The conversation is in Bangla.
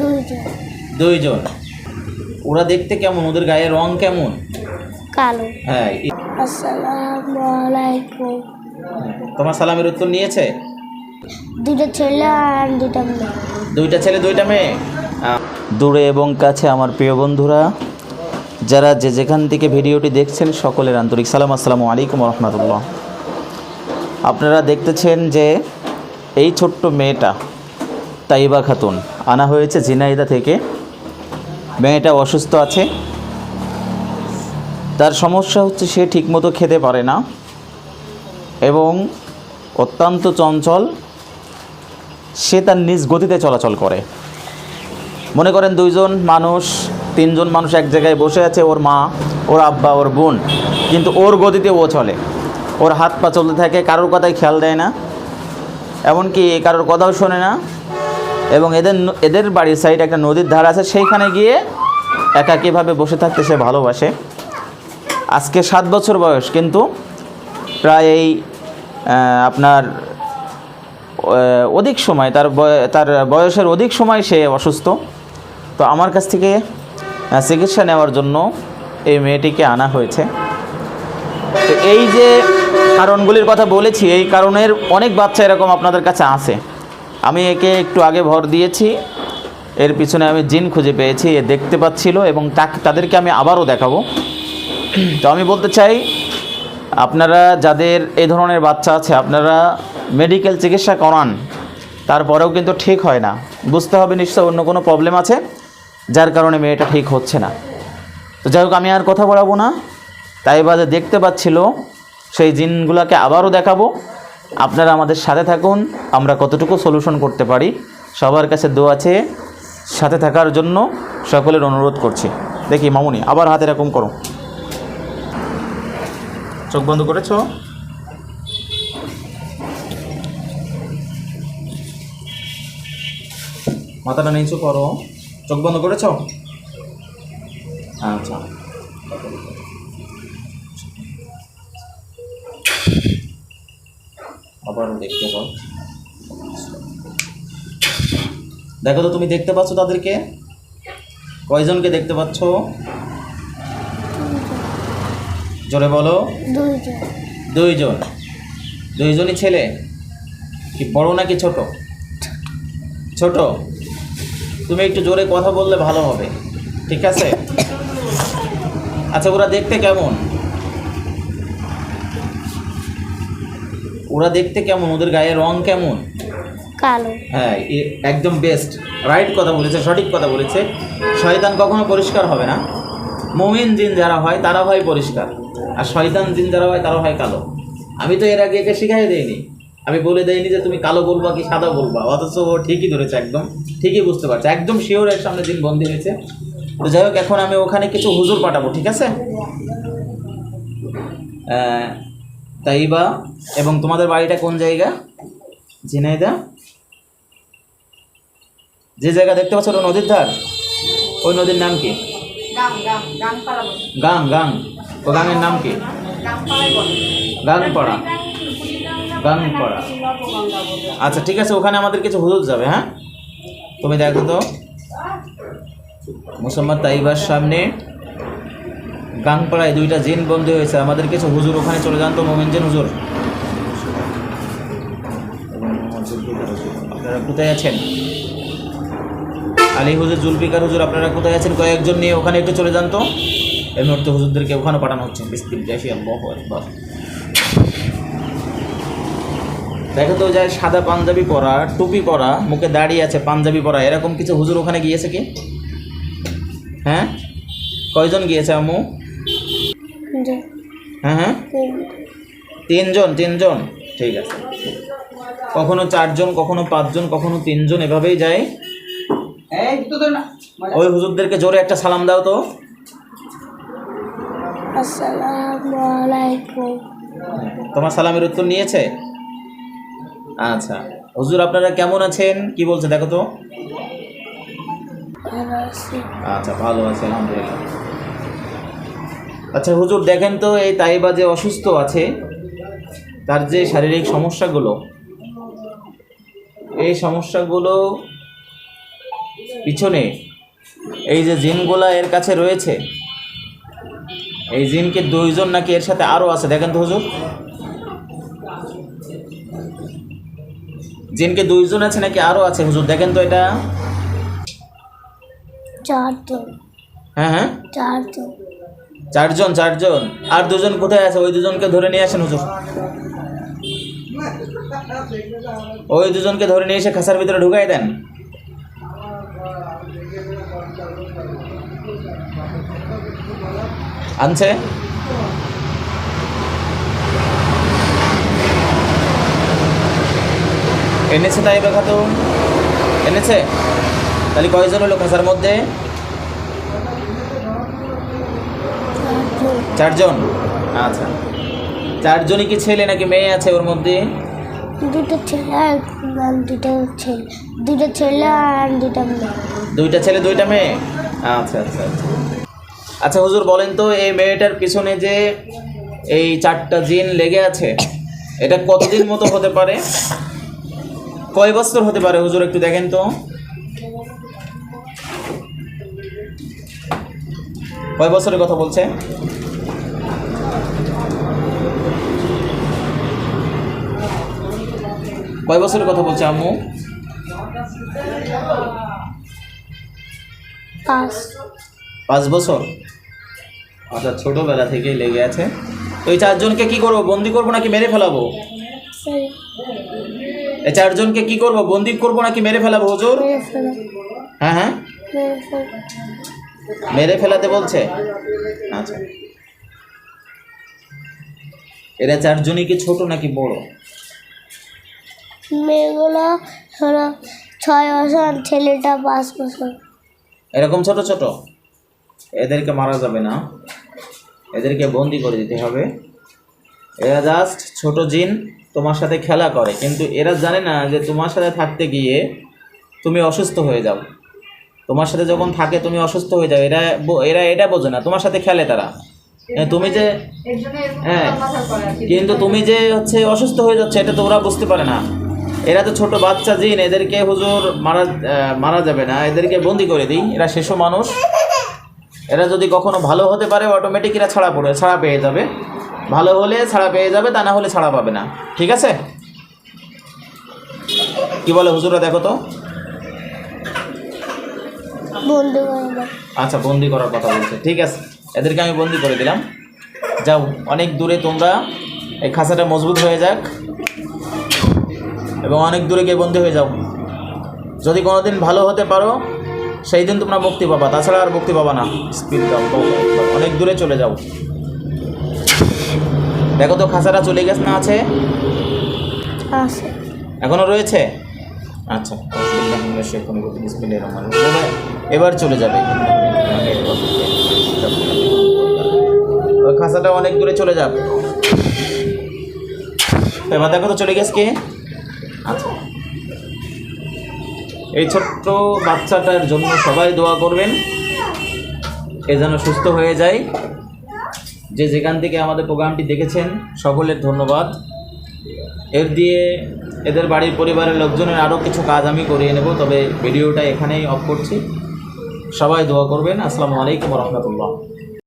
দুইজন। দুইজন। ওরা দেখতে কেমন? ওদের গায়ের রং কেমন? কালো। হ্যাঁ আসসালামু আলাইকুম। তোমার সালামের উত্তর নিয়েছে? দুটো ছেলে আর দুটো মেয়ে। দুইটা ছেলে দুইটা মেয়ে? দূরে এবং কাছে আমার প্রিয় বন্ধুরা যারা যে যেখান থেকে ভিডিওটি দেখছেন সকলের আন্তরিক সালাম। আসসালামু আলাইকুম রহমতুল্লাহ আপনারা দেখতেছেন যে এই ছোট্ট মেয়েটা তাইবা খাতুন আনা হয়েছে ঝিনাইদা থেকে। মেয়েটা অসুস্থ আছে। তার সমস্যা হচ্ছে সে ঠিকমতো খেতে পারে না। এবং অত্যন্ত চঞ্চল। সে তার নিজ গতিতে চলাচল করে। মনে করেন দুইজন মানুষ, তিনজন মানুষ এক জায়গায় বসে আছে, ওর মা, ওর আব্বা, ওর বোন। কিন্তু ওর গতিতে ও চলে। ওর হাত পা চলতে থাকে, কারোর কথাই খেয়াল দেয় না। এমনকি কারোর কথাও শোনে না। এবং এদের এদের বাড়ির সাইডে একটা নদীর ধার আছে, সেইখানে গিয়ে একাকীভাবে বসে থাকতে সে ভালোবাসে। আজকে সাত বছর বয়স, কিন্তু প্রায় এই আপনার অধিক সময়, তার তার বয়সের অধিক সময় সে অসুস্থ। তো আমার কাছ থেকে চিকিৎসা নেওয়ার জন্য এই মেয়েটিকে আনা হয়েছে। তো এই যে কারণগুলির কথা বলেছি, এই কারণের অনেক বাচ্চা এরকম আপনাদের কাছে আছে। আমি একে একটু আগে ভর দিয়েছি। এর পিছনে আমি জিন খুঁজে পেয়েছি, এ দেখতে পাচ্ছিল এবং তাকে তাদেরকে আমি আবারও দেখাবো। তো আমি বলতে চাই, আপনারা যাদের এ ধরনের বাচ্চা আছে, আপনারা মেডিকেল চিকিৎসা করান, তারপরেও কিন্তু ঠিক হয় না। বুঝতে হবে নিশ্চয় অন্য কোনো প্রবলেম আছে, যার কারণে মেয়েটা ঠিক হচ্ছে না। তো যাই হোক, আমি আর কথা বলাবো না। তাই বাদে দেখতে পাচ্ছিল, সেই জিনগুলোকে আবারও দেখাবো। আপনারা আমাদের সাথে থাকুন, আমরা কতটুকু সলিউশন করতে পারি, সবার কাছে দোয়া আছে সাথে থাকার জন্য সকলের অনুরোধ করছি। দেখি, মামুনি, আবার হাত এরকম করো। চোখ বন্ধ করেছ? মাথাটা নিচু করো। চোখ বন্ধ করেছ? আচ্ছা। আবার দেখতে পাও। দেখো তো, তুমি দেখতে পাচ্ছ তাদেরকে? কয়জনকে দেখতে পাচ্ছ? জোরে বলো। দুইজন। দুইজনই ছেলে? কি বড় নাকি ছোট? ছোট। তুমি একটু জোরে কথা বললে ভালো হবে। ঠিক আছে? আচ্ছা ওরা দেখতে কেমন? ওরা দেখতে কেমন? ওদের গায়ের রং কেমন? কালো। হ্যাঁ একদম বেস্ট রাইট কথা বলেছে সঠিক কথা বলেছে। শয়তান কখনো পরিষ্কার হবে না। মুমিন জিন যারা হয় তারা হয় পরিষ্কার। আর শয়তান জিন যারা হয় তারা হয় কালো। আমি তো এর আগে একে শিখাই দেইনি। আমি বলে দেইনি যে তুমি কালো বলবা কি সাদা বলবা। অথচ ও ঠিকই ধরেছে একদম। ঠিকই বুঝতে পারছে। একদম শিওর এর সামনে দিন বন্দি হয়েছে। তো যাই হোক এখন আমি ওখানে কিছু হুজুর পাঠাবো ঠিক আছে? তাইবা এবং তোমাদের বাড়িটা কোন জায়গা? ঝিনাইদা যে জায়গা দেখতে পাচ্ছ ওটা নদীর ধার? ওই নদীর নাম কি? গাং গাং ও গাঙের নাম কি? গাংপাড়া। গাংপাড়া। আচ্ছা ঠিক আছে ওখানে আমাদের কিছু হুজুর যাবে হ্যাঁ? তুমি দেখো তো। মুসম্মদ তাইবার সামনে গাংপাড়ায় দুইটা জিন বন্ধু হয়েছে। আমাদের কিছু হুজুর ওখানে চলে যান তো, মোমিন জিন হুজুর। আপনারা কোথায় আছেন? আলী হুজুর, জুলফিকার হুজুর, আপনারা কোথায় আছেন? কয়েকজন নিয়ে ওখানে একটু চলে যান তো। এই মুহূর্তে হুজুরদেরকে ওখানে পাঠানো হচ্ছে। দেখো তো যায় সাদা পাঞ্জাবি পরা, টুপি পরা, মুখে দাঁড়িয়ে আছে, পাঞ্জাবি পরা, এরকম কিছু হুজুর ওখানে গিয়েছে কি? হ্যাঁ? কয়জন গিয়েছে আম্মু? যে হ্যাঁ হ্যাঁ? তিনজন তিনজন। ঠিক আছে। কখনো চারজন কখনো পাঁচজন কখনো তিনজন এভাবেই যায়। ওই হুজুরদেরকে জোরে একটা সালাম দাও তো। তোমার সালামের উত্তর নিয়েছে? আচ্ছা। হুজুর আপনারা কেমন আছেন? কি বলছে দেখো তো। আচ্ছা ভালো আছে আলহামদুলিল্লাহ। আচ্ছা হুজুর দেখেন তো এই তাইবা যে অসুস্থ আছে তার যে শারীরিক সমস্যাগুলো এই সমস্যাগুলো পিছনে এই যে জিনগুলা এর কাছে রয়েছে এই জিনকে দুইজন নাকি এর সাথে আরও আছে? দেখেন তো হুজুর। জিনকে দুইজন আছে নাকি আরও আছে? হুজুর দেখেন তো এটা। চারজন। হ্যাঁ হ্যাঁ। চারজন। চারজন চারজন। আর দুজন কোথায় আছে? ওই দুজনকে ধরে নিয়ে আসেন হুজুর। ওই দুজনকে ধরে নিয়ে এসে খাসার ভিতরে ঢুকাই দেন। আনছে? এনেছে তাই তো? এনেছে? তাহলে কয়জন হলো খাসার মধ্যে? চারজন? আচ্ছা। চারজনই কি ছেলে নাকি মেয়ে আছে ওর মধ্যে? দুটো ছেলে আর দুটো ছেলে। দুটো ছেলে আর দুটো মেয়ে। দুইটা ছেলে দুইটা মেয়ে? আচ্ছা আচ্ছা আচ্ছা। আচ্ছা হুজুর বলেন তো এই মেয়েটার পিছনে যে এই চারটা জিন লেগে আছে এটা কতদিন মতো হতে পারে? কয় বছর হতে পারে হুজুর একটু দেখেন তো। কয় বছরের কথা বলছে? কয় বছরের কথা বলছে আম্মু? পাঁচ। বছর? আচ্ছা ছোটোবেলা থেকেই লেগে আছে। তো এই চারজনকে কি করব বন্দি করব নাকি মেরে ফেলাবো? এই চারজনকে কি করব বন্দি করব নাকি মেরে ফেলাবো হুজুর? হ্যাঁ হ্যাঁ। মেরে মেরে ফেলাতে বলছে? আচ্ছা। এরা চারজনই কি ছোট নাকি বড়? মেয়েগুলো হলো ছয় বছর আর ছেলেটা পাঁচ বছর। এরকম ছোট ছোট? এদেরকে মারা যাবে না। এদেরকে বন্দি করে দিতে হবে। এরা জাস্ট ছোট জিন তোমার সাথে খেলা করে। কিন্তু এরা জানে না যে তোমার সাথে থাকতে গিয়ে তুমি অসুস্থ হয়ে যাও। তোমার সাথে যখন থাকে তুমি অসুস্থ হয়ে যাও। এরা ব- এরা এটা বোঝে না। তোমার সাথে খেলে তারা। তুমি যে হ্যাঁ। কিন্তু তুমি যে হচ্ছে অসুস্থ হয়ে যাচ্ছে এটা তো ওরা বুঝতে পারে না। এরা তো ছোট বাচ্চা জিন এদেরকে হুজুর মারা মারা যাবে না। এদেরকে বন্দি করে দিই। এরা শিশু মানুষ। এরা যদি কখনো ভালো হতে পারে অটোমেটিক এরা ছাড়া পড়ে ছাড়া পেয়ে যাবে। ভালো হলে ছাড়া পেয়ে যাবে তা না হলে ছাড়া পাবে না। ঠিক আছে? কি বলে হুজুরা দেখো তো। আচ্ছা বন্দি করার কথা বলছে। ঠিক আছে। এদেরকে আমি বন্দি করে দিলাম। যাও অনেক দূরে তোমরা এই খাঁচাটা মজবুত হয়ে যাক। এবং অনেক দূরে গিয়ে বন্দী হয়ে যাও। যদি কোনোদিন ভালো হতে পারো সেই দিন তোমরা মুক্তি পাবা। তাছাড়া আর মুক্তি পাবা না। স্পিড দাও। অনেক দূরে চলে যাও। দেখো তো খাঁচাটা চলে গেছে না আছে? আছে। এখনও রয়েছে? আচ্ছা এবার এবার চলে যাবে। খাঁচাটা অনেক দূরে চলে যাবে এবার দেখো তো চলে গেছে কে? এই ছোট্ট বাচ্চাটার জন্য সবাই দোয়া করবেন। এ যেন সুস্থ হয়ে যায়। যে যেখান থেকে আমাদের প্রোগ্রামটি দেখেছেন, সকলের ধন্যবাদ। এর দিয়ে এদের বাড়ির পরিবারের লোকজনের আরও কিছু কাজ আমি করিয়ে নেব, তবে ভিডিওটা এখানেই অফ করছি। সবাই দোয়া করবেন। আসসালামু আলাইকুম রহমতুল্লাহ।